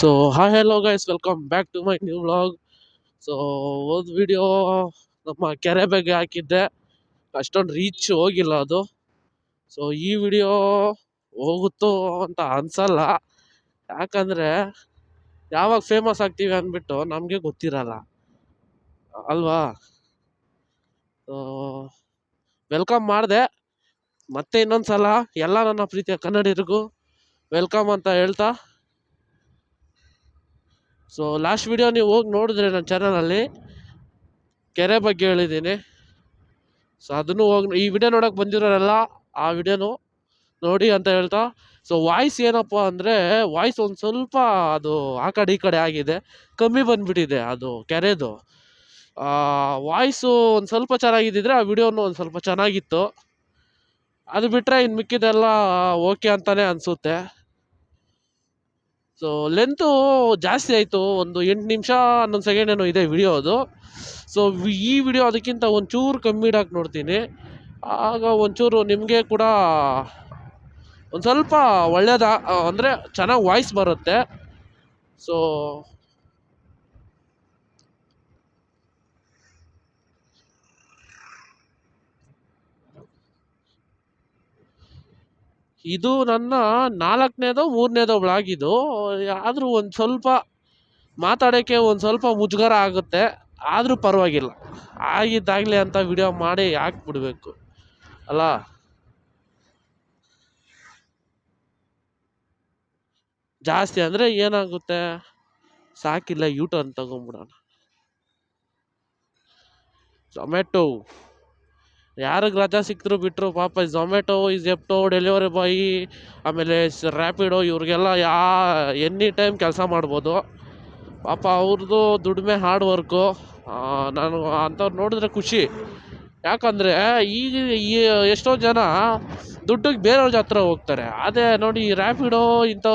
So hi hello guys welcome back to my new vlog so ಹೋದ video ನಮ್ಮ ಕೆರೆ ಬಗ್ಗೆ ಹಾಕಿದ್ದೆ. ಅಷ್ಟೊಂದು ರೀಚ್ ಹೋಗಿಲ್ಲ ಅದು. ಸೊ ಈ ವಿಡಿಯೋ ಹೋಗುತ್ತೋ ಅಂತ ಅನ್ಸಲ್ಲ. ಯಾಕಂದರೆ, ಯಾವಾಗ ಫೇಮಸ್ ಆಗ್ತೀವಿ ಅಂದ್ಬಿಟ್ಟು ನಮಗೆ ಗೊತ್ತಿರಲ್ಲ. ಅಲ್ವಾ? ವೆಲ್ಕಮ್ ಮಾಡಿದೆ. ಮತ್ತೆ ಇನ್ನೊಂದು ಸಲ ಎಲ್ಲ ನನ್ನ ಪ್ರೀತಿಯ ಕನ್ನಡಿಗರಿಗೂ ವೆಲ್ಕಮ್ ಅಂತ ಹೇಳ್ತಾ ಸೊ ಲಾಸ್ಟ್ ವಿಡಿಯೋ ನೀವು ಹೋಗಿ ನೋಡಿದ್ರೆ ನನ್ನ ಚಾನಲಲ್ಲಿ ಕೆರೆ ಬಗ್ಗೆ ಹೇಳಿದ್ದೀನಿ. ಸೊ ಅದನ್ನು ಹೋಗಿ ಈ ವಿಡಿಯೋ ನೋಡೋಕೆ ಬಂದಿರೋರೆಲ್ಲ ಆ ವಿಡಿಯೋನು ನೋಡಿ ಅಂತ ಹೇಳ್ತಾ. ಸೊ ವಾಯ್ಸ್ ಏನಪ್ಪ ಅಂದರೆ ವಾಯ್ಸ್ ಒಂದು ಸ್ವಲ್ಪ ಅದು ಆ ಕಡೆ ಈ ಕಡೆ ಆಗಿದೆ. ಕಮ್ಮಿ ಬಂದುಬಿಟ್ಟಿದೆ ಅದು ಕೆರೆದು. ವಾಯ್ಸು ಒಂದು ಸ್ವಲ್ಪ ಚೆನ್ನಾಗಿದ್ದಿದ್ರೆ ಆ ವಿಡಿಯೋನು ಒಂದು ಸ್ವಲ್ಪ ಚೆನ್ನಾಗಿತ್ತು. ಅದು ಬಿಟ್ಟರೆ ಇನ್ನು ಮಿಕ್ಕಿದೆಲ್ಲ ಓಕೆ ಅಂತಲೇ ಅನಿಸುತ್ತೆ. ಸೊ ಲೆಂತು ಜಾಸ್ತಿ ಆಯಿತು. ಒಂದು ಎಂಟು ನಿಮಿಷ, ಹನ್ನೊಂದು ಸೆಕೆಂಡ್ ಏನೋ ಇದೆ ವಿಡಿಯೋ ಅದು. ಸೊ ಈ ವಿಡಿಯೋ ಅದಕ್ಕಿಂತ ಒಂಚೂರು ಕಮ್ಮಿ ಇಡಕ್ಕೆ ನೋಡ್ತೀನಿ. ಆಗ ಒಂಚೂರು ನಿಮಗೆ ಕೂಡ ಒಂದು ಸ್ವಲ್ಪ ಒಳ್ಳೆಯದ ಅಂದರೆ ಚೆನ್ನಾಗಿ ವಾಯ್ಸ್ ಬರುತ್ತೆ. ಸೊ ಇದು ನನ್ನ ನಾಲ್ಕನೇದೋ ಮೂರನೇದೋ ವ್ಲಾಗ್ ಇದು ಆದರೂ ಒಂದು ಸ್ವಲ್ಪ ಮಾತಾಡೋಕ್ಕೆ ಒಂದು ಸ್ವಲ್ಪ ಮುಜುಗರ ಆಗುತ್ತೆ. ಆದರೂ ಪರವಾಗಿಲ್ಲ. ಆಗಿದ್ದಾಗಲಿ ಅಂತ ವಿಡಿಯೋ ಮಾಡಿ ಯಾಕೆ ಬಿಡಬೇಕು ಅಲ್ಲ? ಜಾಸ್ತಿ ಅಂದರೆ ಏನಾಗುತ್ತೆ? ಸಾಕಿಲ್ಲ ಯೂಟರ್ನ್ ತಗೊಂಬಿಡೋಣ ಝೊಮ್ಯಾಟೊ ಯಾರಿಗೆ ರಜಾ ಸಿಕ್ಕಿದ್ರು ಬಿಟ್ಟರು ಪಾಪ ಝೊಮ್ಯಾಟೊ ಈ ಜೆಪ್ಟೋ ಡೆಲಿವರಿ ಬಾಯಿ ಆಮೇಲೆ ರ್ಯಾಪಿಡೋ ಇವ್ರಿಗೆಲ್ಲ ಯಾ, ಎನಿ ಟೈಮ್ ಕೆಲಸ ಮಾಡ್ಬೋದು. ಪಾಪ ಅವ್ರದ್ದು ದುಡಿಮೆ ಹಾರ್ಡ್ ವರ್ಕು. ನಾನು ಅಂಥವ್ರು ನೋಡಿದ್ರೆ ಖುಷಿ. ಯಾಕಂದರೆ ಈಗ ಎಷ್ಟೋ ಜನ ದುಡ್ಡಿಗೆ ಬೇರೆಯವ್ರ ಹತ್ರ ಹೋಗ್ತಾರೆ. ಅದೇ ನೋಡಿ ರ್ಯಾಪಿಡೋ ಇಂಥ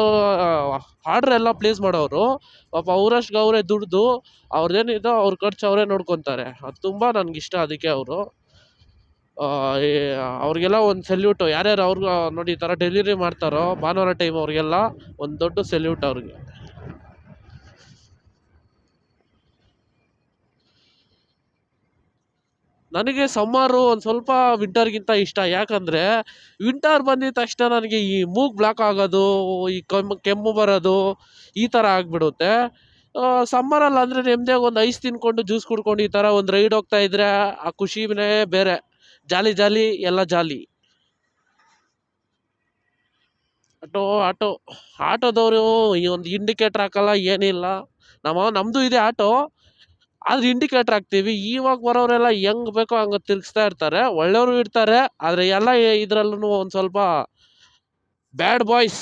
ಆರ್ಡ್ರ್ ಎಲ್ಲ ಪ್ಲೇಸ್ ಮಾಡೋರು ಪಾಪ ಅವರಷ್ಟು ಅವರೇ ದುಡ್ದು ಏನಿದೋ ಅವ್ರ ಖರ್ಚು ಅವರೇ ನೋಡ್ಕೊತಾರೆ. ಅದು ತುಂಬ ನನಗಿಷ್ಟ ಅದಕ್ಕೆ ಅವರು. ಅವ್ರಿಗೆಲ್ಲ ಒಂದು ಸೆಲ್ಯೂಟು ಯಾರ್ಯಾರು ಅವ್ರಿಗೆ ನೋಡಿ ಈ ಥರ ಡೆಲಿವರಿ ಮಾಡ್ತಾರೋ, ಭಾನುವಾರ ಟೈಮ್ ಅವ್ರಿಗೆಲ್ಲ ಒಂದು ದೊಡ್ಡ ಸೆಲ್ಯೂಟ್ ಅವ್ರಿಗೆ. ನನಗೆ ಸಮ್ಮರು ಒಂದು ಸ್ವಲ್ಪ ವಿಂಟರ್ಗಿಂತ ಇಷ್ಟ. ಯಾಕಂದರೆ ವಿಂಟರ್ ಬಂದಿದ ತಕ್ಷಣ ನನಗೆ ಈ ಮೂಗ್ ಬ್ಲಾಕ್ ಆಗೋದು, ಈ ಕೆಮ್ಮು ಕೆಮ್ಮು ಬರೋದು, ಈ ಥರ ಆಗಿಬಿಡುತ್ತೆ. ಸಮ್ಮರಲ್ಲಿ ಅಂದರೆ ನೆಮ್ಮದಿಯಾಗಿ ಒಂದು ಐಸ್ ತಿನ್ಕೊಂಡು ಜ್ಯೂಸ್ ಕುಡ್ಕೊಂಡು ಈ ಥರ ಒಂದು ರೈಡ್ ಹೋಗ್ತಾ ಇದ್ದರೆ ಆ ಖುಷಿನೇ ಬೇರೆ. ಜಾಲಿ ಜಾಲಿ, ಎಲ್ಲ ಜಾಲಿ. Auto auto. ಆಟೋದವರು ಈ ಒಂದು ಇಂಡಿಕೇಟ್ರ್ ಹಾಕಲ್ಲ ಏನಿಲ್ಲ ನಮ್ಮ ನಮ್ಮದು ಇದೆ ಆಟೋ. ಆದ್ರೆ ಇಂಡಿಕೇಟ್ರ್ ಹಾಕ್ತೀವಿ. ಇವಾಗ ಬರೋರೆಲ್ಲ ಹೆಂಗೆ ಬೇಕೋ ಹಂಗೆ ತಿರುಗಿಸ್ತಾ ಇರ್ತಾರೆ. ಒಳ್ಳೆಯವರು ಇರ್ತಾರೆ. ಆದರೆ ಎಲ್ಲ ಇದರಲ್ಲೂ ಒಂದು ಸ್ವಲ್ಪ ಬ್ಯಾಡ್ ಬಾಯ್ಸ್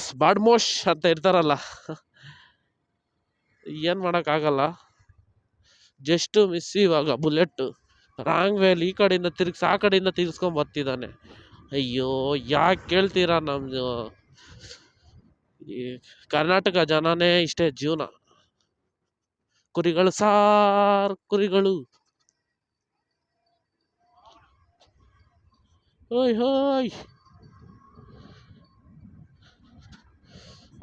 ಮೋಶ್ ಅಂತ ಇರ್ತಾರಲ್ಲ. ಏನು ಮಾಡೋಕ್ಕಾಗಲ್ಲ ಜಸ್ಟು ಮಿಸ್ ಇವಾಗ ಬುಲೆಟ್ಟು ರಾಂಗ್ ವೇಲಿ ಈ ಕಡೆಯಿಂದ ತಿರ್ಗಿಸಿ, ಆ ಕಡೆಯಿಂದ ತಿರ್ಗಿಸ್ಕೊಂಡ್ ಬರ್ತಿದ್ದಾನೆ. ಅಯ್ಯೋ, ಯಾಕೆ ಕೇಳ್ತೀರಾ ನಮ್ಮದು ಈ ಕರ್ನಾಟಕ ಜನನೇ ಇಷ್ಟೇ ಜೀವನ. ಕುರಿಗಳು ಸಾರ್ ಕುರಿಗಳು. ಹೋಯ್ ಹೋಯ್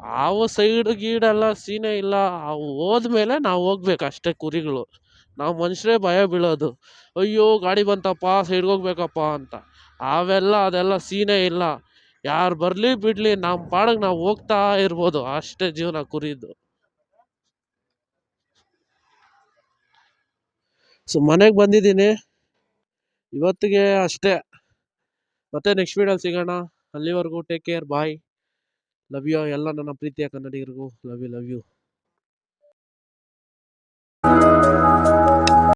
ಅವು ಸೈಡ್ ಗೀಡೆಲ್ಲ ಸೀನೇ ಇಲ್ಲ. ಅವು ಹೋದ್ಮೇಲೆ ನಾವು ಹೋಗ್ಬೇಕು ಅಷ್ಟೇ ಕುರಿಗಳು. ನಾವು ಮನುಷ್ಯರೇ ಭಯ ಬೀಳೋದು. ಅಯ್ಯೋ, ಗಾಡಿ ಬಂತಪ್ಪ ಸೈಡ್ಗೆ ಹೋಗ್ಬೇಕಪ್ಪ ಅಂತ. ಅವೆಲ್ಲ, ಅದೆಲ್ಲ ಸೀನೇ ಇಲ್ಲ. ಯಾರು ಬರಲಿ ಬಿಡಲಿ ನಮ್ಮ ಪಾಡಿಗೆ ನಾವು ಹೋಗ್ತಾ ಇರ್ಬೋದು. ಅಷ್ಟೇ ಜೀವನ ಕುರಿದು. ಸೊ, ಮನೆಗೆ ಬಂದಿದ್ದೀನಿ. ಇವತ್ತಿಗೆ ಅಷ್ಟೇ. ಮತ್ತೆ ನೆಕ್ಸ್ಟ್ ವೀಡಿಯೋಲಿ ಸಿಗೋಣ. ಅಲ್ಲಿವರೆಗೂ take care bye love you ಎಲ್ಲ ನನ್ನ ಪ್ರೀತಿಯ ಕನ್ನಡಿಗರಿಗೂ. Love you love you